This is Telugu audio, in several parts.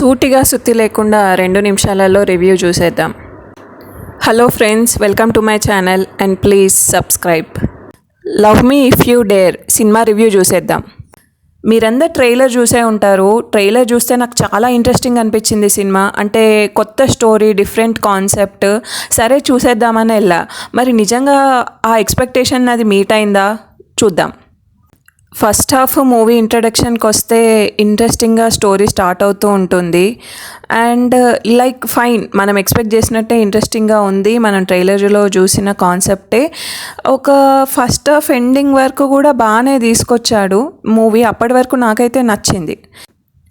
సూటిగా సుత్తి లేకుండా రెండు నిమిషాలలో రివ్యూ చూసేద్దాం. Hello friends welcome to my channel and please subscribe. Love me if you dare cinema review చూసేద్దాం. మీరందరు ట్రైలర్ చూసే ఉంటారు. ట్రైలర్ చూస్తే నాకు చాలా ఇంట్రెస్టింగ్ అనిపించింది సినిమా. అంటే కొత్త స్టోరీ డిఫరెంట్ కాన్సెప్ట్. సరే చూసేద్దామని వెళ్ళా. మరి నిజంగా ఆ ఎక్స్పెక్టేషన్ అది మీట్ అయిందా? చూద్దాం. ఫస్ట్ హాఫ్ మూవీ ఇంట్రడక్షన్కి వస్తే ఇంట్రెస్టింగ్గా స్టోరీ స్టార్ట్ అవుతూ ఉంటుంది. అండ్ లైక్ ఫైన్ మనం ఎక్స్పెక్ట్ చేసినట్టే ఇంట్రెస్టింగ్గా ఉంది. మనం ట్రైలర్లో చూసిన కాన్సెప్టే ఒక ఫస్ట్ హాఫ్ ఎండింగ్ వరకు కూడా బాగానే తీసుకొచ్చాడు. మూవీ అప్పటి వరకు నాకైతే నచ్చింది.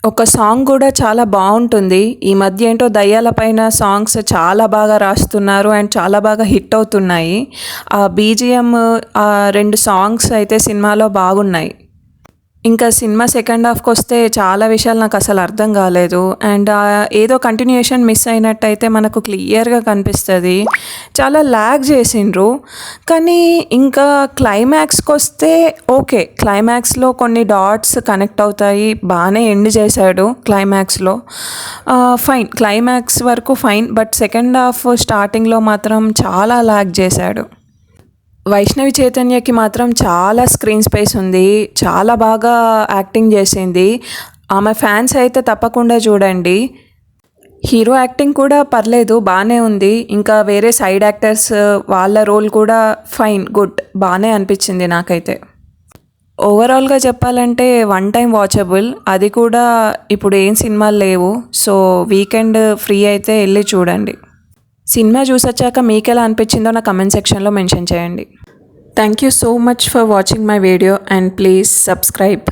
ఒక సాంగ్ కూడా చాలా బాగుంటుంది. ఈ మధ్య ఏంటో దయ్యాల పైన సాంగ్స్ చాలా బాగా రాస్తున్నారు అండ్ చాలా బాగా హిట్ అవుతున్నాయి. ఆ బీజిఎం ఆ రెండు సాంగ్స్ అయితే సినిమాలో బాగున్నాయి. ఇంకా సినిమా సెకండ్ హాఫ్కి వస్తే చాలా విషయాలు నాకు అసలు అర్థం కాలేదు. అండ్ ఏదో కంటిన్యూషన్ మిస్ అయినట్టయితే మనకు క్లియర్గా కనిపిస్తుంది. చాలా ల్యాగ్ చేసిండ్రు. కానీ ఇంకా క్లైమాక్స్కి వస్తే ఓకే క్లైమాక్స్లో కొన్ని డాట్స్ కనెక్ట్ అవుతాయి. బాగానే ఎండ్ చేశాడు క్లైమాక్స్లో ఫైన్ క్లైమాక్స్ వరకు ఫైన్ బట్ సెకండ్ హాఫ్ స్టార్టింగ్లో మాత్రం చాలా ల్యాగ్ చేశాడు. వైష్ణవి చైతన్యకి మాత్రం చాలా స్క్రీన్ స్పేస్ ఉంది. చాలా బాగా యాక్టింగ్ చేసింది. ఆమె ఫ్యాన్స్ అయితే తప్పకుండా చూడండి. హీరో యాక్టింగ్ కూడా పర్లేదు బాగానే ఉంది. ఇంకా వేరే సైడ్ యాక్టర్స్ వాళ్ళ రోల్ కూడా ఫైన్ గుడ్ బాగానే అనిపించింది నాకైతే. ఓవరాల్గా చెప్పాలంటే వన్ టైం వాచబుల్. అది కూడా ఇప్పుడు ఏం సినిమాలు లేవు. సో వీకెండ్ ఫ్రీ అయితే వెళ్ళి చూడండి. సినిమా చూసొచ్చాక మీకు ఎలా అనిపించిందో నా కమెంట్ సెక్షన్లో మెన్షన్ చేయండి. Thank you so much for watching my video and please subscribe